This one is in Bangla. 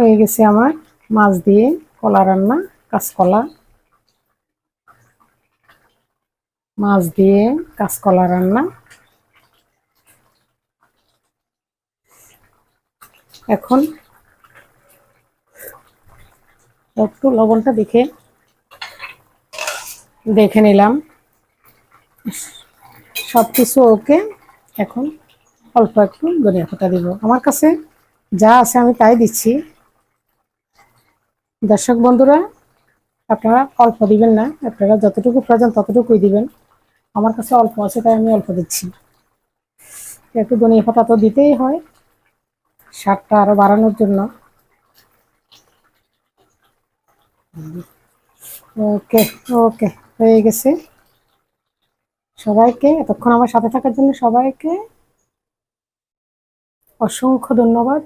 হয়ে গেছে আমার মাছ দিয়ে কলা রান্না, কাঁচকলা। মাছ দিয়ে কাঁচকলা রান্না। এখন একটু লবণটা দেখে দেখে নিলাম। সব কিছু ওকে এখন অল্প একটু ধনিয়া ফোটা দিব। আমার কাছে যা আছে আমি তাই দিচ্ছি। দর্শক বন্ধুরা, আপনারা অল্প দিবেন না, আপনারা যতটুকু প্রয়োজন ততটুকুই দিবেন। আমার কাছে অল্প আছে, তাই আমি অল্প দিচ্ছি। একটু ধনিয়া পাতা তো দিতেই হয়, স্বাদটা আরও বাড়ানোর জন্য। ওকে ওকে, হয়ে গেছে। সবাইকে, এতক্ষণ আমার সাথে থাকার জন্য সবাইকে অসংখ্য ধন্যবাদ।